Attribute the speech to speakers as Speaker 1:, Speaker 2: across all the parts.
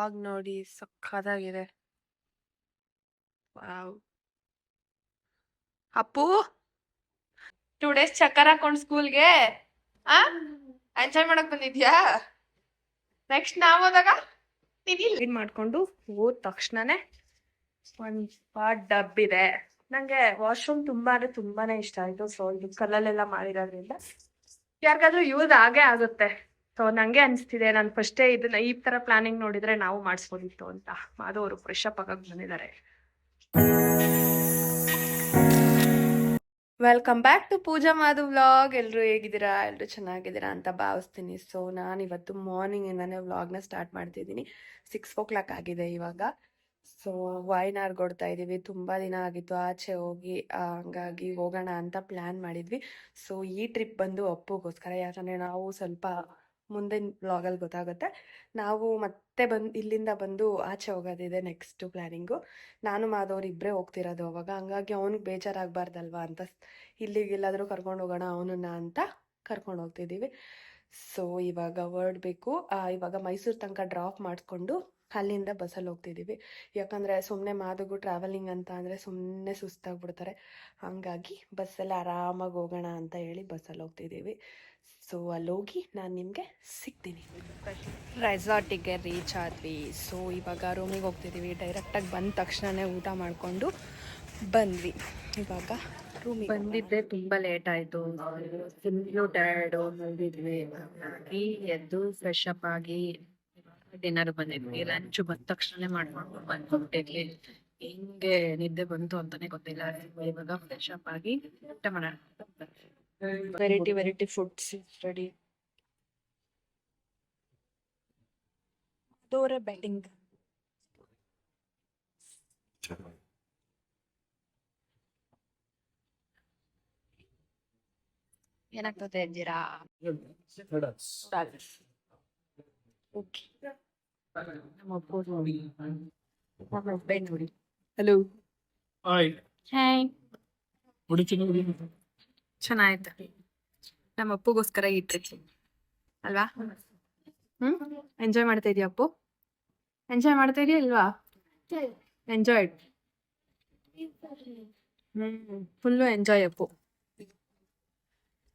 Speaker 1: Fog ನೋಡಿ ಸಖತ್ತಾಗಿದೆ. Wow. Appu! Two days ಚಕ್ಕರ್ ಹಾಕೊಂಡು ಸ್ಕೂಲ್ಗೆ ಆ? ಎಂಜಾಯ್ ಮಾಡಕ್ ಬಂದಿದ್ಯಾ? ನೆಕ್ಸ್ಟ್ ನಾವ್ ಹೋದಾಗ? ಮಾಡ್ಕೊಂಡು ಹೋದ ತಕ್ಷಣನೇ ಒಂದ್ ಪಾಟ್ ಡಬ್ ಇದೆ. ನಂಗೆ ವಾಶ್ರೂಮ್ ತುಂಬಾ ಅಂದ್ರೆ ತುಂಬಾನೇ ಇಷ್ಟ. ಆಯ್ತು ಸೊ ಇದು ಕಲ್ಲಲ್ಲೆಲ್ಲ ಮಾಡಿರೋದ್ರಿಂದ. ಯಾರಿಗಾದ್ರೂ ಯೂಸ್ ಆಗೇ ಆಗುತ್ತೆ. ಸೊ ನಂಗೆ ಅನ್ಸ್ತಿದೆ ನಾನು ಫಸ್ಟೇ ಇದನ್ನ ಈ ತರ ಪ್ಲಾನಿಂಗ್ ನೋಡಿದ್ರೆ ನಾವು ಮಾಡಿಸ್ಬೋದಿತ್ತು ಅಂತ. ಅದು ಅವರು ಫ್ರೆಶ್ ಅಪ್ ಆಗಕ್ ಬಂದಿದ್ದಾರೆ. Welcome back to Pooja Madhu vlog ಎಲ್ಲರೂ ಹೇಗಿದ್ದೀರಾ? ಎಲ್ಲರೂ ಚೆನ್ನಾಗಿದ್ದೀರಾ ಅಂತ ಭಾವಿಸ್ತೀನಿ. ಸೊ ನಾನು ಇವತ್ತು ಮಾರ್ನಿಂಗ್ ಮಾರ್ನಿಂಗಿಂದಾನೇ ವ್ಲಾಗ್ನ ಸ್ಟಾರ್ಟ್ ಮಾಡ್ತಿದ್ದೀನಿ ಸಿಕ್ಸ್ ಓ ಕ್ಲಾಕ್ ಆಗಿದೆ ಇವಾಗ. ಸೊ ವಾಯ್ನಾಡ್ ಕೊಡ್ತಾ ಇದ್ದೀವಿ ತುಂಬ ದಿನ ಆಗಿತ್ತು. ಆಚೆ ಹೋಗಿ ಹಂಗಾಗಿ ಹೋಗೋಣ ಅಂತ ಪ್ಲ್ಯಾನ್ ಮಾಡಿದ್ವಿ. ಸೊ ಈ ಟ್ರಿಪ್ ಬಂದು ಅಪ್ಪುಗೋಸ್ಕರ. ಯಾಕಂದರೆ ನಾವು ಸ್ವಲ್ಪ ಮುಂದಿನ ವ್ಲಾಗಲ್ಲಿ ಗೊತ್ತಾಗುತ್ತೆ. ನಾವು ಮತ್ತೆ ಬಂದು, ಇಲ್ಲಿಂದ ಬಂದು ಆಚೆ ಹೋಗೋದಿದೆ ನೆಕ್ಸ್ಟ್ ಪ್ಲ್ಯಾನಿಂಗು ನಾನು ಮಾದವ್ರು ಇಬ್ಬರೇ ಹೋಗ್ತಿರೋದು ಅವಾಗ. ಹಂಗಾಗಿ ಅವ್ನಿಗೆ ಬೇಜಾರಾಗಬಾರ್ದಲ್ವಾ ಅಂತ ಇಲ್ಲಿಗೆಲ್ಲಾದರೂ ಕರ್ಕೊಂಡು ಹೋಗೋಣ ಅವನನ್ನ ಅಂತ ಕರ್ಕೊಂಡು ಹೋಗ್ತಿದ್ದೀವಿ ಸೊ ಇವಾಗ ಹೊರಡ್ಬೇಕು ಇವಾಗ ಮೈಸೂರು ತನಕ ಡ್ರಾಪ್ ಮಾಡಿಕೊಂಡು ಅಲ್ಲಿಂದ ಬಸ್ಸಲ್ಲಿ ಹೋಗ್ತಿದ್ದೀವಿ ಯಾಕಂದರೆ ಸುಮ್ಮನೆ ಮಾದಗು ಟ್ರಾವೆಲಿಂಗ್ ಅಂತ ಅಂದರೆ ಸುಮ್ಮನೆ ಸುಸ್ತಾಗ್ಬಿಡ್ತಾರೆ. ಹಾಗಾಗಿ ಬಸ್ಸಲ್ಲಿ ಆರಾಮಾಗಿ ಹೋಗೋಣ ಅಂತ ಹೇಳಿ ಬಸ್ಸಲ್ಲಿ ಹೋಗ್ತಿದ್ದೀವಿ ಸೊ ಅಲ್ಲಿ ಹೋಗಿ ನಾನು ನಿಮಗೆ ಸಿಗ್ತೀನಿ. ರೆಸಾರ್ಟಿಗೆ ರೀಚ್ ಆದ್ವಿ. ಸೊ ಇವಾಗ ರೂಮಿಗೆ ಹೋಗ್ತಿದ್ದೀವಿ ಡೈರೆಕ್ಟಾಗಿ ಬಂದ ತಕ್ಷಣವೇ ಊಟ ಮಾಡಿಕೊಂಡು ಬಂದ್ವಿ. ಇವಾಗ ರೂಮಿಗೆ
Speaker 2: ಬಂದಿದ್ದೆ ತುಂಬ ಲೇಟ್ ಆಯಿತು. ಫುಲ್ಲು ಟಯರ್ಡ್ ಬಂದಿದ್ವಿ. ಹಾಗಾಗಿ ಎದ್ದು ಫ್ರೆಶ್ ಅಪ್ ಆಗಿ ಡಿನ್ನರ್ ಬಂದಿದ್ವಿ. ಲಂಚ್ ಬಂದ ತಕ್ಷಣನೇ ಮಾಡ್ಕೊಂಡು ಬಂದ್ಬಿಟ್ಟಿದ್ವಿ. ಹಿಂಗೆ ನಿದ್ದೆ ಬಂತು ಅಂತಾನೆ ಗೊತ್ತಿಲ್ಲ. ಇವಾಗ ಫ್ರೆಶ್ ಅಪ್ ಆಗಿ ಊಟ ಮಾಡೋಣ
Speaker 1: ವೆರೈಟಿ ವೆರೈಟಿ ಫುಡ್ಸ್ ರೆಡಿ ದೋರೆ ಬ್ಯಾಟಿಂಗ್
Speaker 2: ಏನಾಗ್ತದೆ ಅಂದಿರಾ
Speaker 1: ಹಲೋ
Speaker 3: ಹಾಯ್
Speaker 2: ಹಾಯ್
Speaker 1: ಚೆನ್ನಾಯ್ತು ನಮ್ಮ ಅಪ್ಪಗೋಸ್ಕರ ಟ್ರಿಪ್ ಅಲ್ವಾ? ಹ್ಮ್? ಎಂಜಾಯ್ ಮಾಡ್ತಾ ಇದೀಯ ಅಪ್ಪು? ಎಂಜಾಯ್ ಮಾಡ್ತಾ ಇದೀಯ ಅಲ್ವಾ enjoy hmm full enjoy Appu.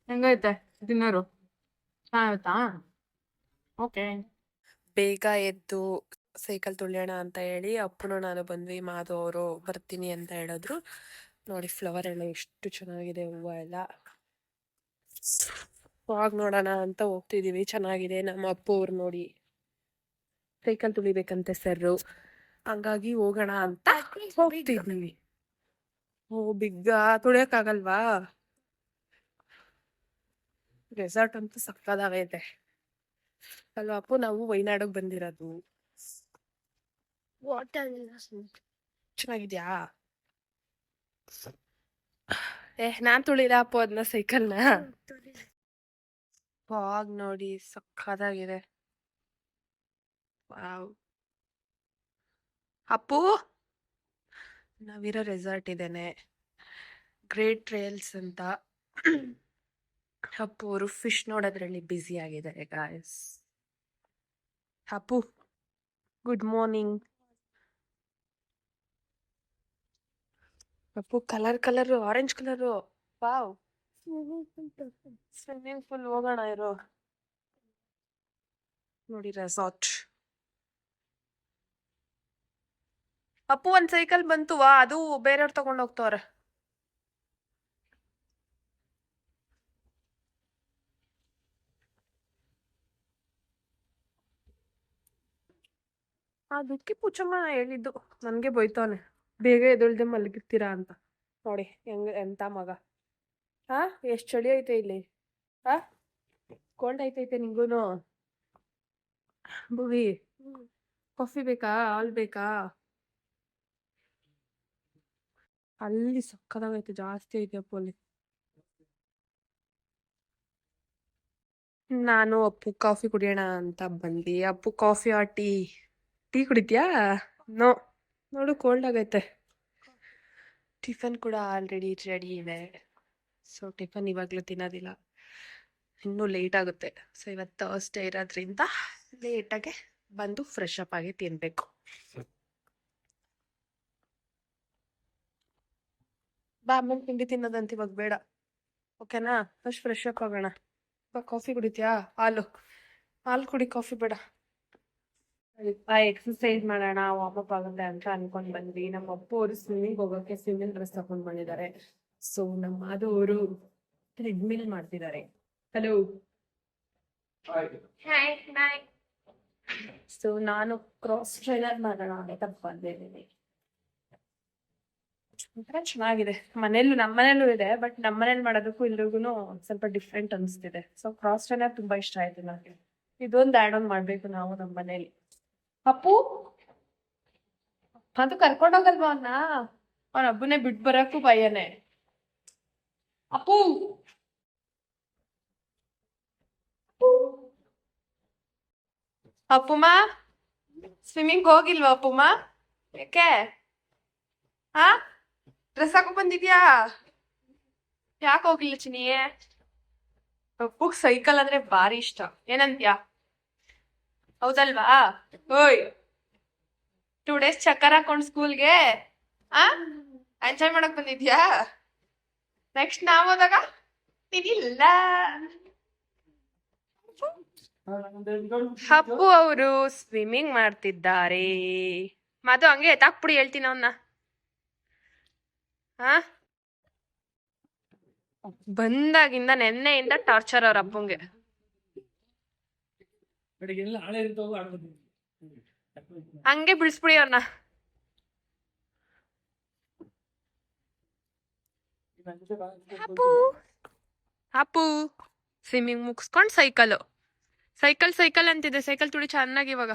Speaker 1: ಹೆಂಗೈತೆ ಡಿನ್ನರು ಚೆನ್ನಾಗುತ್ತಾ ಓಕೆ ಬೇಗ ಎದ್ದು ಸೈಕಲ್ ತುಳಿಯೋಣ ಅಂತ ಹೇಳಿ ಅಪ್ಪನು ನಾನು ಬಂದ್ವಿ, ಮಾಧು ಅವರು ಬರ್ತೀನಿ ಅಂತ ಹೇಳಿದ್ರು. ನೋಡಿ ಫ್ಲವರ್ ಎಲ್ಲ ಎಷ್ಟು ಚೆನ್ನಾಗಿದೆ ಹೂವು ಎಲ್ಲ. ಆಗ ನೋಡೋಣ ಅಂತ ಹೋಗ್ತಿದೀವಿ. ಚೆನ್ನಾಗಿದೆ ನಮ್ಮ ಅಪ್ಪ ಅವ್ರು ನೋಡಿ. ಸೈಕಲ್ ತುಳಿಬೇಕಂತೆ ಸರ್ರು ಹಂಗಾಗಿ ಹೋಗೋಣ ಅಂತ ಹೋಗ್ತಿದ್ದೀವಿ ಓ ಬಿಗ್ಗ ತುಳಿಯೋಕ್ಕಾಗಲ್ವಾ? ರೆಸಾರ್ಟ್ ಅಂತೂ ಸಕ್ಕದಾಗೈತೆ ಅಲ್ವಾ ಅಪ್ಪು ನಾವು ವೈನಾಡಿಗೆ ಬಂದಿರೋದು. ಚೆನ್ನಾಗಿದ್ಯಾ? ಏ ನಾನ್ ತುಳಿದ ಅಪ್ಪು ಅದನ್ನ ಸೈಕಲ್ನ ಫಾಗ್ ನೋಡಿ ಸಕ್ಕದಾಗಿದೆ ವಾವ್ ಅಪ್ಪು! ನಾವಿರೋ ರೆಸಾರ್ಟ್ ಇದೇನೆ. ಗ್ರೇಟ್ ಟ್ರೇಲ್ಸ್ ಅಂತ. ಅಪ್ಪು ಅವರು ಫಿಶ್ ನೋಡೋದ್ರಲ್ಲಿ ಬ್ಯುಸಿ ಆಗಿದ್ದಾರೆ guys Appu good morning Appu colour colour orange colour wow swimming pool ಹೋಗೋಣ ಇರೋ ನೋಡಿ ರೆಸಾರ್ಟ್ ಅಪ್ಪು ಒಂದ್ ಸೈಕಲ್ ಬಂತು ವಾ ಅದು ಬೇರೆಯವ್ರು ತಗೊಂಡ್ ಹೋಗ್ತವ್ರೆ ಅದಕ್ಕೆ ಪೂಚಮ್ಮ ಹೇಳಿದ್ದು ನನ್ಗೆ ಬೈತಾನೆ ಬೇಗ ಎದೊಳ್ದೆ ಮಲಗಿರ್ತೀರಾ ಅಂತ ನೋಡಿ, ಹೆಂಗ, ಎಂತ ಮಗ. ಹಾ, ಎಷ್ಟ್ ಚಳಿ ಐತೆ ಇಲ್ಲಿ? ಹಾ? ಕೋಲ್ಡ್ ಐತೈತೆ ನಿಂಗೂನು? ಭುವಿ ಕಾಫಿ ಬೇಕಾ, ಹಾಲ್ ಬೇಕಾ? ಅಲ್ಲಿ ಸಕ್ಕದಾಗೈತೆ, ಜಾಸ್ತಿ ಐತೆ ಅಪ್ಪಲ್ಲಿ ನಾನು ಅಪ್ಪು ಕಾಫಿ ಕುಡಿಯೋಣ ಅಂತ ಬಂದಿ. ಅಪ್ಪು ಕಾಫಿ ಆ ಟೀ ಟೀ ಕುಡಿತೀಯಾ? ನೋ ನೋಡು ಕೋಲ್ಡ್ ಆಗೈತೆ. ಟಿಫನ್ ಕೂಡ ಆಲ್ರೆಡಿ ರೆಡಿ ಇದೆ. ಸೊ ಟಿಫನ್ ಇವಾಗಲೂ ತಿನ್ನೋದಿಲ್ಲ. ಇನ್ನೂ ಲೇಟ್ ಆಗುತ್ತೆ. ಸೊ ಇವತ್ತು ಥರ್ಸ್ಡೇ ಇರೋದ್ರಿಂದ ಲೇಟಾಗೆ ಬಂದು ಫ್ರೆಶ್ ಅಪ್ ಆಗಿ ತಿನ್ನಬೇಕು ಬಾ, ಆಮೇಲೆ ತಿಂಡಿ ತಿನ್ನೋದಂತ ಇವಾಗ ಬೇಡ. ಓಕೆನಾ ಫಸ್ಟ್ ಫ್ರೆಶ್ ಅಪ್ ಆಗೋಣ. ಬಾ ಕಾಫಿ ಕುಡಿತೀಯಾ? ಹಾಲು. ಹಾಲು ಕುಡಿ ಕಾಫಿ ಬೇಡ. ಎಕ್ಸರ್ಸೈಸ್ ಮಾಡೋಣ ವಾರ್ಮ್ ಅಪ್ ಆಗುತ್ತೆ ಅಂತ ಅನ್ಕೊಂಡ್ ಬಂದ್ವಿ. ನಮ್ಮ ಅಪ್ಪ ಅವರು ಸ್ವಿಮ್ಮಿಂಗ್ ಹೋಗೋಕೆ ಸ್ವಿಮ್ಮಿಂಗ್ ಡ್ರೆಸ್ ತಕೊಂಡ್ ಬಂದಿದ್ದಾರೆ. ಸೊ ನಮ್ಮ ಅದು ಅವರು ಟ್ರೆಡ್ಮಿಲ್ ಮಾಡ್ತಿದ್ದಾರೆ. ಹಲೋ ಸೊ ನಾನು ಕ್ರಾಸ್ ಟ್ರೈನರ್ ಮಾಡೋಣ ಅಂತ ಬಂದಿದ್ದೀನಿ. ಒಂಥರ ಚೆನ್ನಾಗಿದೆ. ಮನೇಲೂ ನಮ್ಮ ಮನೇಲೂ ಇದೆ ಬಟ್ ನಮ್ಮ ಮನೇಲಿ ಮಾಡೋದಕ್ಕೂ ಇಲ್ರಿಗೂ ಸ್ವಲ್ಪ ಡಿಫ್ರೆಂಟ್ ಅನಿಸ್ತಿದೆ. ಸೊ ಕ್ರಾಸ್ ಟ್ರೈನರ್ ತುಂಬಾ ಇಷ್ಟ ಆಯ್ತು ನನಗೆ ಇದೊಂದು ಆಡ್ ಆನ್ ಮಾಡ್ಬೇಕು ನಾವು ನಮ್ಮ ಮನೇಲಿ. ಅಪ್ಪು? ಅದು ಕರ್ಕೊಂಡೋಗಲ್ವಾ ಅವನ್ನ ಅವನ ಅಬ್ಬನೇ ಬಿಟ್ ಬರಕ್ಕೂ ಭಯನೇ. ಅಪ್ಪು? ಅಪ್ಪುಮ್ಮ ಸ್ವಿಮ್ಮಿಂಗ್ ಹೋಗಿಲ್ವಾ ಅಪ್ಪುಮ್ಮ ಯಾಕೆ? ಹಾ ಡ್ರೆಸ್ ಹಾಕೋ ಬಂದಿದ್ಯಾ? ಯಾಕೆ ಹೋಗಿಲ್ಲ ಚಿನಿಯೇ ಅಪ್ಪುಗ್ ಸೈಕಲ್ ಅಂದ್ರೆ ಭಾರಿ ಇಷ್ಟ. ಏನಂತ್ಯಾ? ಹೌದಲ್ವಾ? ಓಯ್. ಟೂ ಡೇಸ್ ಚಕ್ಕರ್ ಹಾಕೊಂಡ್ ಸ್ಕೂಲ್ಗೆ ಆ? ಎಂಜಾಯ್ ಮಾಡಕ್ ಬಂದಿದ್ಯಾ? ನೆಕ್ಸ್ಟ್ ನಾವ್ ಹೋದಾಗ? ನೀನಿಲ್ಲ ಹಬ್ಬು ಅವರು ಸ್ವಿಮ್ಮಿಂಗ್ ಮಾಡ್ತಿದ್ದಾರೆ. ಮದು ಹಂಗೆ ಎತ್ತಾಕ್ಬಿಡಿ ಹೇಳ್ತೀನಿ ಅವನ್ನ ಹಾ ಬಂದಾಗಿಂದ ನೆನ್ನೆಯಿಂದ ಟಾರ್ಚರ್ ಅವ್ರ ಅಪ್ಪಂಗೆ.
Speaker 3: ಬೆಳಿಗ್ಗೆ ಎಲ್ಲ ಹಳೆ ಇರ್ತಾವ ಆಡ್ಬೋದು
Speaker 1: ಹಂಗೆ ಬಿಡಿಸ್ಬಿಡಿ ಅವ್ರನ್ನ ಅಪ್ಪು. ಅಪ್ಪು. ಸ್ವಿಮ್ಮಿಂಗ್ ಮುಗಿಸ್ಕೊಂಡು ಸೈಕಲ್ ಸೈಕಲ್ ಸೈಕಲ್ ಅಂತಿದೆ. ಸೈಕಲ್ ತುಡಿ ಚೆನ್ನಾಗಿ ಇವಾಗ.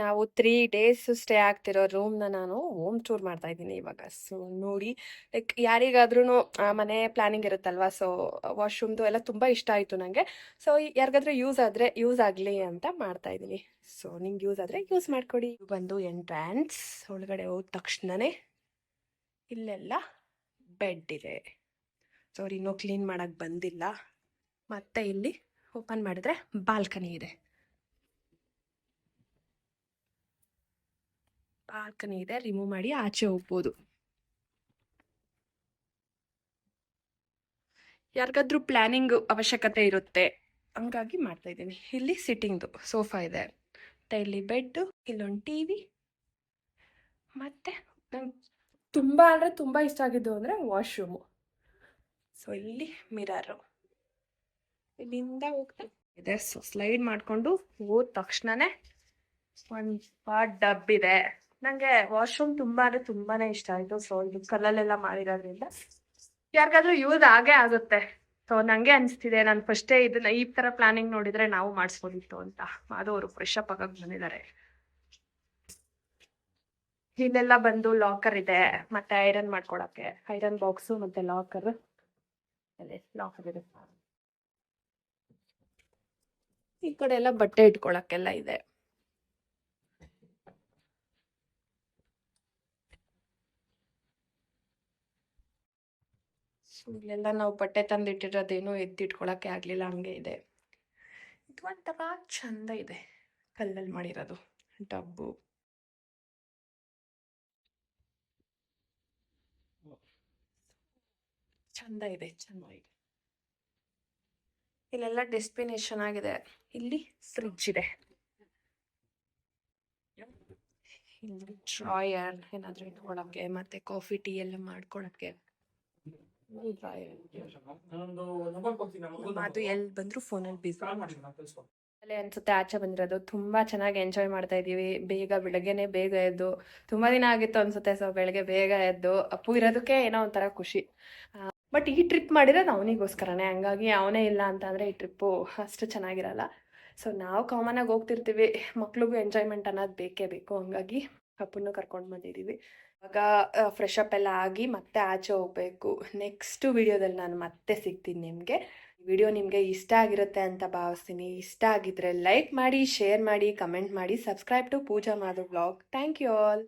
Speaker 1: ನಾವು ತ್ರೀ ಡೇಸ್ ಸ್ಟೇ ಆಗ್ತಿರೋ ರೂಮ್ನ ನಾನು ಹೋಮ್ ಟೂರ್ ಮಾಡ್ತಾ ಇದ್ದೀನಿ ಇವಾಗ. ಸೊ ನೋಡಿ ಲೈಕ್ ಯಾರಿಗಾದ್ರೂ ಮನೆ ಪ್ಲಾನಿಂಗ್ ಇರುತ್ತಲ್ವಾ? ಸೊ ವಾಶ್ರೂಮ್ದು ಎಲ್ಲ ತುಂಬ ಇಷ್ಟ ಆಯಿತು ನನಗೆ ಸೊ ಯಾರಿಗಾದ್ರೂ ಯೂಸ್ ಆದರೆ ಯೂಸ್ ಆಗಲಿ ಅಂತ ಮಾಡ್ತಾ ಇದ್ದೀನಿ. ಸೊ ನಿಂಗೆ ಯೂಸ್ ಆದರೆ ಯೂಸ್ ಮಾಡಿಕೊಡಿ. ಬಂದು ಎಂಟ್ರಾನ್ಸ್ ಒಳಗಡೆ ಹೋದ ತಕ್ಷಣವೇ ಇಲ್ಲೆಲ್ಲ ಬೆಡ್ ಇದೆ. ಸೊ ಇನ್ನೂ ಕ್ಲೀನ್ ಮಾಡೋಕ್ಕೆ ಬಂದಿಲ್ಲ. ಮತ್ತೆ ಇಲ್ಲಿ ಓಪನ್ ಮಾಡಿದ್ರೆ ಬಾಲ್ಕನಿ ಇದೆ. ಬಾಲ್ಕನಿ ಇದೆ ರಿಮೂವ್ ಮಾಡಿ ಆಚೆ ಹೋಗ್ಬೋದು. ಯಾರಿಗಾದ್ರೂ ಪ್ಲಾನಿಂಗ್ ಅವಶ್ಯಕತೆ ಇರುತ್ತೆ, ಹಂಗಾಗಿ ಮಾಡ್ತಾ ಇದ್ದೀನಿ. ಇಲ್ಲಿ ಸಿಟ್ಟಿಂಗ್ದು ಸೋಫಾ ಇದೆ. ಮತ್ತೆ ಇಲ್ಲಿ ಬೆಡ್ ಇಲ್ಲೊಂದು ಟಿ ವಿ ಮತ್ತೆ ನಂಗೆ ತುಂಬ ಅಂದರೆ ತುಂಬ ಇಷ್ಟ ಆಗಿದ್ದು ಅಂದರೆ ವಾಶ್ರೂಮು ಸೊ ಇಲ್ಲಿ ಮಿರರು ಇಲ್ಲಿಂದ ಹೋಗ್ತಾ ಇದೆ. ಸೊ ಸ್ಲೈಡ್ ಮಾಡಿಕೊಂಡು ಹೋದ ತಕ್ಷಣನೇ ಒಂದು ಡಬ್ ಇದೆ. ನಂಗೆ ವಾಶ್ರೂಮ್ ತುಂಬಾ ಅಂದ್ರೆ ತುಂಬಾನೇ ಇಷ್ಟ ಆಯ್ತು. ಸೊ ಇದು ಕಲ್ಲಲ್ಲೆಲ್ಲ ಮಾಡಿರೋದ್ರಿಂದ. ಯಾರಿಗಾದ್ರೂ ಯೂಸ್ ಆಗೇ ಆಗುತ್ತೆ. ಸೊ ನಂಗೆ ಅನಿಸ್ತಿದೆ. ನಾನು ಫಸ್ಟೇ ಇದನ್ನ ಈ ತರ ಪ್ಲಾನಿಂಗ್ ನೋಡಿದ್ರೆ ನಾವು ಮಾಡಿಸ್ಬೋದಿತ್ತು ಅಂತ. ಅದು ಅವರು ಫ್ರೆಶ್ ಅಪ್ ಆಗಕ್ ಬಂದಿದ್ದಾರೆ. ಇಲ್ಲೆಲ್ಲ ಬಂದು ಲಾಕರ್ ಇದೆ. ಮತ್ತೆ ಐರನ್ ಮಾಡ್ಕೊಳಕ್ಕೆ. ಐರನ್ ಬಾಕ್ಸು ಮತ್ತೆ ಲಾಕರ್ ಲಾಕರ್ ಇದೆ. ಈ ಕಡೆ ಎಲ್ಲ ಬಟ್ಟೆ ಇಟ್ಕೊಳಕ್ಕೆಲ್ಲ ಇದೆ. ಇಲ್ಲೆಲ್ಲ ನಾವು ಬಟ್ಟೆ ತಂದಿಟ್ಟಿರೋದೇನು ಎತ್ತಿಟ್ಕೊಳಕ್ಕೆ ಆಗಲಿಲ್ಲ. ಹಂಗೆ ಇದೆ. ಇದು ಒಂಥರ ಚಂದ ಇದೆ ಕಲ್ಲಲ್ಲಿ ಮಾಡಿರೋದು. ಡಬ್ಬು. ಚಂದ ಇದೆ ಚಂದ ಇದೆ. ಇಲ್ಲೆಲ್ಲ ಡೆಸ್ಟಿನೇಷನ್ ಆಗಿದೆ. ಇಲ್ಲಿ ಫ್ರಿಡ್ಜ್ ಇದೆ. ಇಲ್ಲಿ ಡ್ರಾಯರ್ ಏನಾದರೂ ಇಟ್ಕೊಳಕ್ಕೆ, ಮತ್ತೆ ಕಾಫಿ ಟೀ ಎಲ್ಲ ಮಾಡ್ಕೊಳಕ್ಕೆ ಡ್ರಾಯರ್
Speaker 3: ನಾನೊಂದು ನಂಬರ್ ಕೊಡ್ತೀನಿ ನಮ್ಮ
Speaker 1: ಅದು ಎಲ್ಲಿ ಬಂದ್ರು ಫೋನಲ್ಲಿ ಬಿಸಿ. ಅಲ್ಲೇ ಅನ್ಸುತ್ತೆ ಆಚೆ ಬಂದಿರೋದು. ತುಂಬಾ ಚೆನ್ನಾಗಿ ಎಂಜಾಯ್ ಮಾಡ್ತಾ ಇದೀವಿ. ಬೇಗ ಬೆಳಗ್ಗೆನೆ ಬೇಗ ಎದ್ದು ತುಂಬಾ ದಿನ ಆಗಿತ್ತು ಅನ್ಸುತ್ತೆ ಸೊ ಬೆಳಗ್ಗೆ ಬೇಗ ಎದ್ದು ಅಪ್ಪು ಇರೋದಕ್ಕೆ ಏನೋ ಒಂಥರ ಖುಷಿ. ಬಟ್ ಈ ಟ್ರಿಪ್ ಮಾಡಿರೋದು ಅವನಿಗೋಸ್ಕರನೇ. ಹಂಗಾಗಿ ಅವನೇ ಇಲ್ಲ ಅಂತಂದ್ರೆ ಈ ಟ್ರಿಪ್ಪು ಅಷ್ಟು ಚೆನ್ನಾಗಿರಲ್ಲ. ಸೊ ನಾವು ಕಾಮನ್ ಆಗಿ ಹೋಗ್ತಿರ್ತೀವಿ. ಮಕ್ಳಿಗೂ ಎಂಜಾಯ್ಮೆಂಟ್ ಅನ್ನೋದು ಬೇಕೇ ಬೇಕು. ಹಂಗಾಗಿ ಅಪ್ಪನ್ನು ಕರ್ಕೊಂಡು ಬಂದಿದ್ದೀವಿ ಇವಾಗ ಫ್ರೆಶ್ ಅಪ್ ಎಲ್ಲ ಆಗಿ ಮತ್ತೆ ಆಚೆ ಹೋಗ್ಬೇಕು. ನೆಕ್ಸ್ಟ್ ವಿಡಿಯೋದಲ್ಲಿ ನಾನು ಮತ್ತೆ ಸಿಗ್ತೀನಿ ನಿಮಗೆ. ವಿಡಿಯೋ ನಿಮಗೆ ಇಷ್ಟ ಆಗಿರುತ್ತೆ ಅಂತ ಭಾವಿಸ್ತೀನಿ. ಇಷ್ಟ ಆಗಿದ್ರೆ ಲೈಕ್ ಮಾಡಿ ಶೇರ್ ಮಾಡಿ ಕಮೆಂಟ್ ಮಾಡಿ subscribe to Pooja Madhu blog thank you all